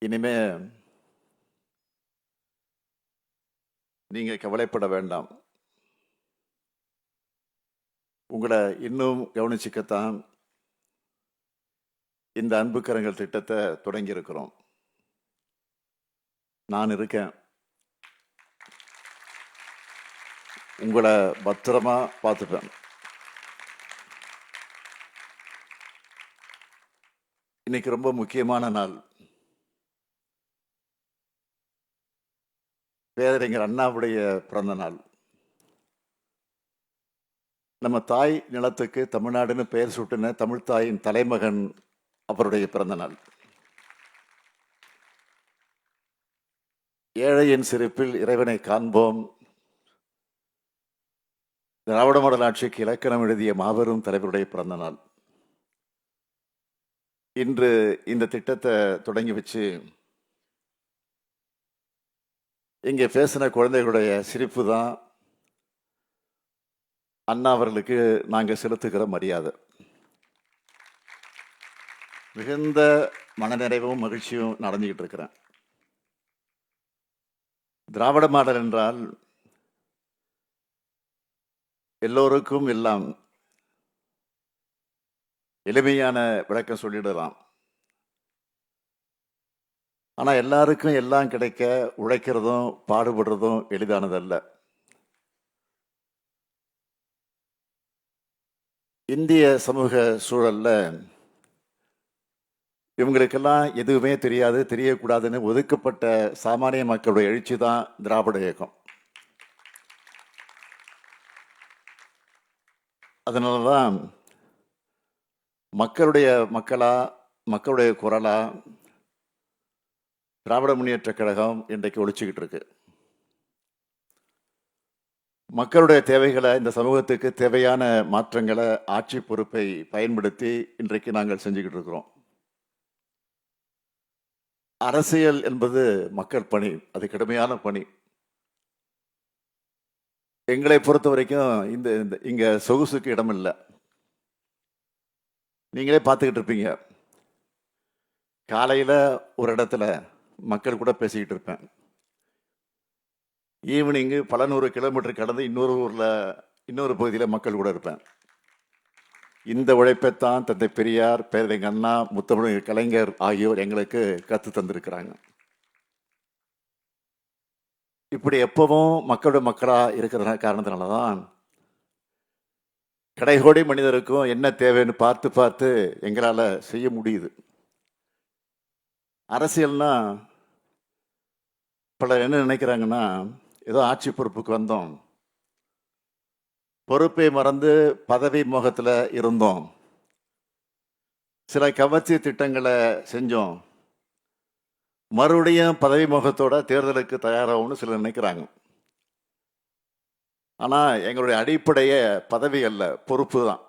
இனிமே நீங்க கவலைப்பட வேண்டாம். உங்களை இன்னும் கவனிச்சுக்கத்தான் இந்த அன்புக்கரங்கள் திட்டத்தை தொடங்கியிருக்கிறோம். நான் இருக்கேன். உங்களை பத்திரமா பார்த்துப்பேன். இன்னைக்கு ரொம்ப முக்கியமான நாள். பேரறிஞர் அண்ணாவுடைய பிறந்த நாள். நம்ம தாய் நிலத்துக்கு தமிழ்நாடுன்னு பெயர் சூட்டின தமிழ் தாயின் தலைமகன் அவருடைய பிறந்த நாள். ஏழையின் சிரிப்பில் இறைவனை காண்போம். திராவிட மாடல் ஆட்சிக்கு இலக்கணம் எழுதிய மாபெரும் தலைவருடைய பிறந்த நாள். இன்று இந்த திட்டத்தை தொடங்கி வச்சு இங்கே பேசின குழந்தைகளுடைய சிரிப்பு தான் அண்ணா அவர்களுக்கு நாங்கள் செலுத்துகிற மரியாதை. மிகுந்த மனநிறைவும் மகிழ்ச்சியும் நடந்துக்கிட்டு இருக்கிறேன். திராவிட மாடல் என்றால் எல்லோருக்கும் எல்லாம் எளிமையான விளக்கம் சொல்லிடலாம். ஆனால் எல்லாருக்கும் எல்லாம் கிடைக்க உழைக்கிறதும் பாடுபடுறதும் எளிதானதல்ல. இந்திய சமூக சூழலில் இவங்களுக்கெல்லாம் எதுவுமே தெரியாது தெரியக்கூடாதுன்னு ஒதுக்கப்பட்ட சாமானிய மக்களுடைய எழுச்சி தான் திராவிட இயக்கம். அதனால தான் மக்களுடைய மக்களாக மக்களுடைய குரலாக திராவிட முன்னேற்ற கழகம் இன்றைக்கு ஒழிச்சுக்கிட்டு இருக்கு. மக்களுடைய தேவைகளை இந்த சமூகத்துக்கு தேவையான மாற்றங்களை ஆட்சி பொறுப்பை பயன்படுத்தி இன்றைக்கு நாங்கள் செஞ்சுக்கிட்டு இருக்கிறோம். அரசியல் என்பது மக்கள் பணி அது கடுமையான பணி. எங்களை பொறுத்த வரைக்கும் இந்த இந்த- இங்க சொகுசுக்கு இடம் இல்லை. நீங்களே பார்த்துக்கிட்டு இருப்பீங்க. காலையில் ஒரு இடத்துல மக்கள் கூட பேசிக்கிட்டு இருப்பேன். ஈவினிங்கு பல நூறு கிலோமீட்டர் கடந்து இன்னொரு ஊரில் இன்னொரு பகுதியில் மக்கள் கூட இருப்பேன். இந்த உழைப்பைத்தான் தந்தை பெரியார் பேரறிஞர் அண்ணா முத்தமிழ் கலைஞர் ஆகியோர் எங்களுக்கு கற்று தந்திருக்கிறாங்க. இப்படி எப்பவும் மக்களோட மக்களாக இருக்கிற காரணத்தினால தான் கடைகோடி மனிதருக்கும் என்ன தேவைன்னு பார்த்து பார்த்து எங்களால் செய்ய முடியுது. அரசியல்னால் பலர் என்ன நினைக்கிறாங்கன்னா ஏதோ ஆட்சி பொறுப்புக்கு வந்தோம். பொறுப்பை மறந்து பதவி மோகத்தில் இருந்தோம். சில கவர்ச்சி திட்டங்களை செஞ்சோம். மறுபடியும் பதவி முகத்தோட தேர்தலுக்கு தயாராகும்னு சிலர் நினைக்கிறாங்க. ஆனால் எங்களுடைய அடிப்படைய பதவி அல்ல பொறுப்பு தான்.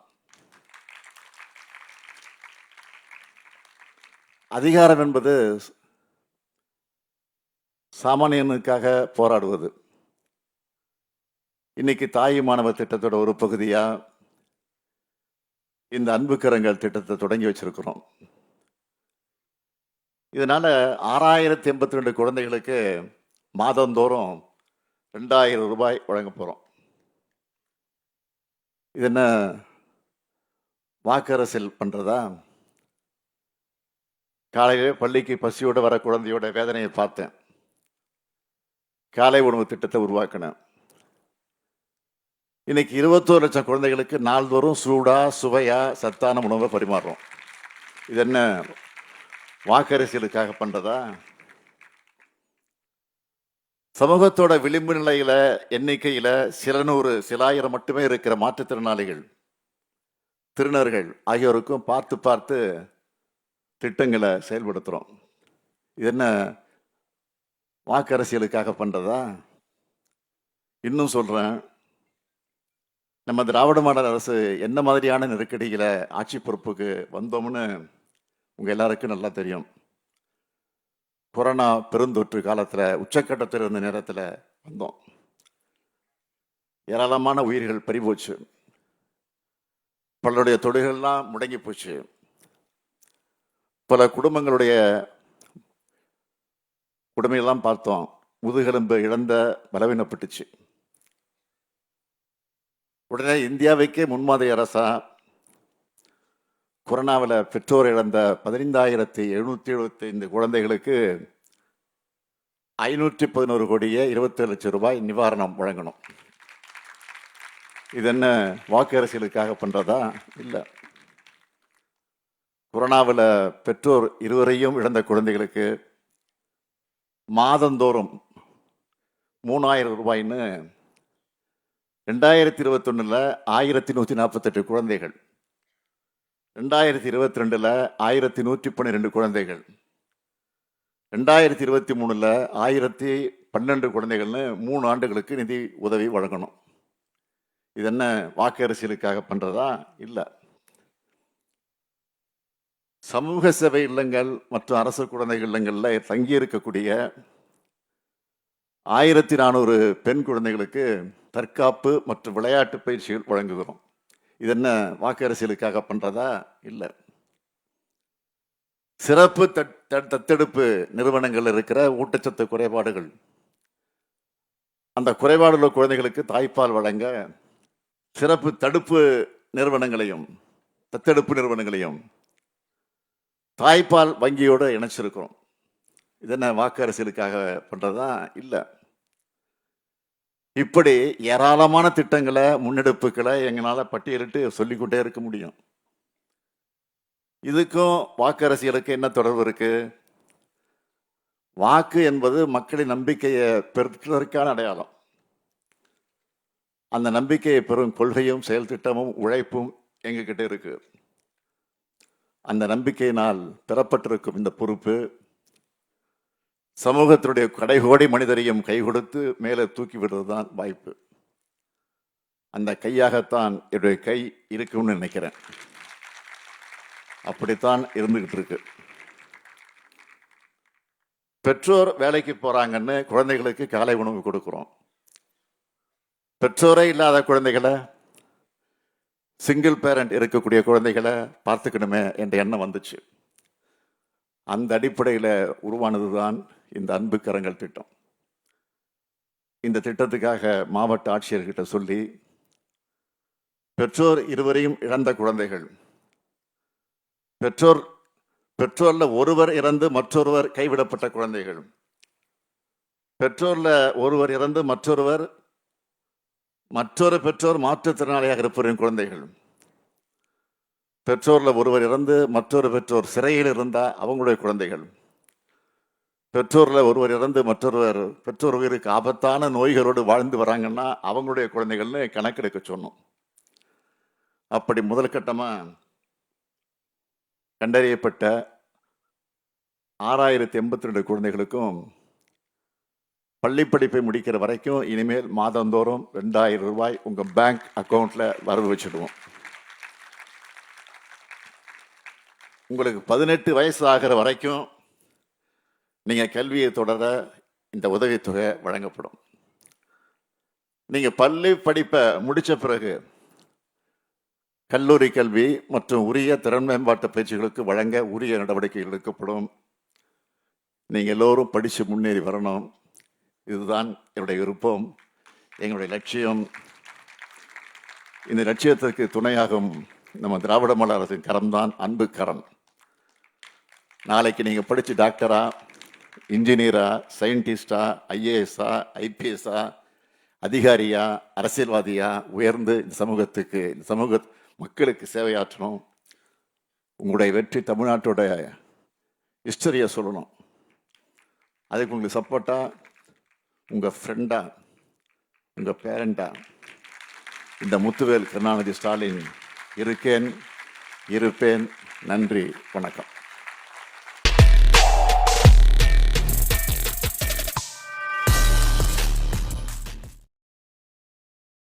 அதிகாரம் என்பது சாமானியனுக்காக போராடுவது. இன்னைக்கு தாய் மாணவ திட்டத்தோட ஒரு பகுதியாக இந்த அன்புக்கரங்கள் திட்டத்தை தொடங்கி வச்சிருக்கிறோம். இதனால் ஆறாயிரத்தி எண்பத்தி ரெண்டு குழந்தைகளுக்கு மாதந்தோறும் ரெண்டாயிரம் ரூபாய் வழங்க போகிறோம் இது என்ன வாக்கரசில் பண்ணுறதா காலையிலே பள்ளிக்கு பசியோடு வர குழந்தையோட வேதனையை பார்த்தேன். காலை உணவு திட்டத்தை உருவாக்கினேன். இன்னைக்கு இருபத்தோரு லட்சம் குழந்தைகளுக்கு நாள்தோறும் சூடா சுவையா சத்தான உணவை பரிமாறுறோம். இது என்ன வாக்கரசியலுக்காக பண்றதா? சமூகத்தோட விளிம்பு நிலையில எண்ணிக்கையில சில நூறு சில ஆயிரம் மட்டுமே இருக்கிற மாற்றுத்திறனாளிகள் திருநர்கள் ஆகியோருக்கும் பார்த்து பார்த்து திட்டங்களை செயல்படுத்துறோம். இது என்ன வாக்கு அரசியலுக்காக பண்ணுறதா இன்னும் சொல்கிறேன் நம்ம திராவிட மாடல் அரசு என்ன மாதிரியான நெருக்கடியில் ஆட்சி பொறுப்புக்கு வந்தோம்னு உங்கள் எல்லாருக்கும் நல்லா தெரியும். கொரோனா பெருந்தொற்று காலத்தில் உச்சக்கட்டத்தில் இருந்த நேரத்தில் வந்தோம். ஏராளமான உயிர்கள் பறிபோச்சு. பலருடைய தொழில்கள்லாம் முடங்கி போச்சு. பல குடும்பங்களுடைய உடமையெல்லாம் பார்த்தோம். முதுகெலும்பு இழந்த பலவீனப்பட்டுச்சு. உடனே இந்தியாவுக்கே முன்மாதிரி அரசா கொரோனாவில் பெற்றோர் இழந்த பதினைந்தாயிரத்தி எழுநூற்றி எழுபத்தைந்து குழந்தைகளுக்கு ஐநூற்றி பதினோரு கோடியே இருபத்தேழு லட்சம் ரூபாய் நிவாரணம் வழங்கணும். இது என்ன வாக்கு அரசியலுக்காக பண்ணுறதா இல்லை. கொரோனாவில் பெற்றோர் இருவரையும் இழந்த குழந்தைகளுக்கு மாதந்தோறும் மூணாயிரம் ரூபாய்ன்னு ரெண்டாயிரத்தி இருபத்தொன்னில் ஆயிரத்தி நூற்றி நாற்பத்தெட்டு குழந்தைகள். ரெண்டாயிரத்தி இருபத்தி ரெண்டில் ஆயிரத்தி நூற்றி பன்னிரெண்டு குழந்தைகள். ரெண்டாயிரத்தி இருபத்தி மூணில் ஆயிரத்தி பன்னெண்டு குழந்தைகள்னு மூணு ஆண்டுகளுக்கு நிதி உதவி வழங்கணும். இது என்ன வாக்கு அரசியலுக்காக பண்ணுறதா இல்லை. சமூக சேவை இல்லங்கள் மற்றும் அரசு குழந்தைகள் இல்லங்களில் தங்கியிருக்கக்கூடிய ஆயிரத்தி நானூறு பெண் குழந்தைகளுக்கு தற்காப்பு மற்றும் விளையாட்டு பயிற்சிகள் வழங்குகிறோம். இது என்ன வாக்கு அரசியலுக்காக பண்ணுறதா இல்லை. சிறப்பு தட்- தட்- தத்தெடுப்பு நிறுவனங்கள் இருக்கிற ஊட்டச்சத்து குறைபாடுகள். அந்த குறைபாடுள்ள குழந்தைகளுக்கு தாய்ப்பால் வழங்க சிறப்பு தடுப்பு நிறுவனங்களையும் தத்தெடுப்பு நிறுவனங்களையும் தாய்ப்பால் வங்கியோடு இணைச்சிருக்கிறோம். இது என்ன வாக்கு அரசியலுக்காக பண்ணுறதா இல்லை. இப்படி ஏராளமான திட்டங்களை முன்னெடுப்புகளை எங்களால் பட்டியலிட்டு சொல்லிக்கொண்டே இருக்க முடியும். இதுக்கும் வாக்கரசியலுக்கு என்ன தொடர்பு இருக்குது வாக்கு என்பது மக்களின் நம்பிக்கையை பெற்றதற்கான அடையாளம். அந்த நம்பிக்கையை பெறும் கொள்கையும் செயல் திட்டமும் உழைப்பும் எங்ககிட்ட இருக்குது அந்த நம்பிக்கையினால் பெறப்பட்டிருக்கும் இந்த பொறுப்பு சமூகத்தினுடைய கடைகோடி மனிதரையும் கை கொடுத்து மேலே தூக்கி விடுறதுதான் வாய்ப்பு. அந்த கையாகத்தான் என்னுடைய கை இருக்கும்னு நினைக்கிறேன். அப்படித்தான் இருந்துகிட்டு இருக்கு. பெற்றோர் வேலைக்கு போறாங்கன்னு குழந்தைகளுக்கு காலை உணவு கொடுக்குறோம். பெற்றோரே இல்லாத குழந்தைகளை சிங்கிள் பேரண்ட் இருக்கக்கூடிய குழந்தைகளை பார்த்துக்கணுமே என்ற எண்ணம் வந்துச்சு. அந்த அடிப்படையில் உருவானதுதான் இந்த அன்பு கரங்கள் திட்டம். இந்த திட்டத்துக்காக மாவட்ட ஆட்சியர்கிட்ட சொல்லி பெற்றோர் இருவரையும் இழந்த குழந்தைகள் பெற்றோர் பெற்றோரில் ஒருவர் இறந்து மற்றொருவர் கைவிடப்பட்ட குழந்தைகள் பெற்றோரில் ஒருவர் இறந்து மற்றொருவர் மற்றொரு பெற்றோர் மாற்றுத்திறனாளியாக இருப்பவரின் குழந்தைகள். பெற்றோரில் ஒருவர் இறந்து மற்றொரு பெற்றோர் சிறையில் இருந்தால் அவங்களுடைய குழந்தைகள். பெற்றோரில் ஒருவர் இறந்து மற்றொருவர் பெற்றோர் உயிருக்கு ஆபத்தான நோய்களோடு வாழ்ந்து வராங்கன்னா அவங்களுடைய குழந்தைகள்னு கணக்கெடுக்க சொன்னோம். அப்படி முதல் கட்டமாக கண்டறியப்பட்ட ஆறாயிரத்தி எண்பத்தி ரெண்டு குழந்தைகளுக்கும் பள்ளி படிப்பை முடிக்கிற வரைக்கும் இனிமேல் மாதந்தோறும் ரெண்டாயிரம் ரூபாய் உங்கள் பேங்க் அக்கௌண்ட்டில் வரவு வச்சிடுவோம். உங்களுக்கு பதினெட்டு வயசு ஆகிற வரைக்கும் நீங்கள் கல்வியை தொடர இந்த உதவித்தொகை வழங்கப்படும். நீங்கள் பள்ளி படிப்பை முடித்த பிறகு கல்லூரி கல்வி மற்றும் உரிய திறன் மேம்பாட்டு பயிற்சிகளுக்கு வழங்க உரிய நடவடிக்கைகள் எடுக்கப்படும். நீங்கள் எல்லோரும் படித்து முன்னேறி வரணும். இதுதான் என்னுடைய விருப்பம் எங்களுடைய லட்சியம். இந்த லட்சியத்திற்கு துணையாகும் நம்ம திராவிட மாடல் அரசின் கரம்தான் அன்பு கரம். நாளைக்கு நீங்கள் படித்து டாக்டரா இன்ஜினியரா சயின்டிஸ்டா ஐஏஎஸ்ஸா ஐபிஎஸ்ஸா அதிகாரியா அரசியல்வாதியா உயர்ந்து இந்த சமூகத்துக்கு இந்த சமூக மக்களுக்கு சேவையாற்றணும். உங்களுடைய வெற்றி தமிழ்நாட்டோட ஹிஸ்டரியை சொல்லணும். அதுக்கு உங்களுக்கு சப்போர்ட்டா உங்கள் ஃப்ரெண்டா உங்கள் பேரண்டா இந்த முத்துவேல் கருணாநிதி ஸ்டாலின் இருக்கேன் இருப்பேன். நன்றி வணக்கம்.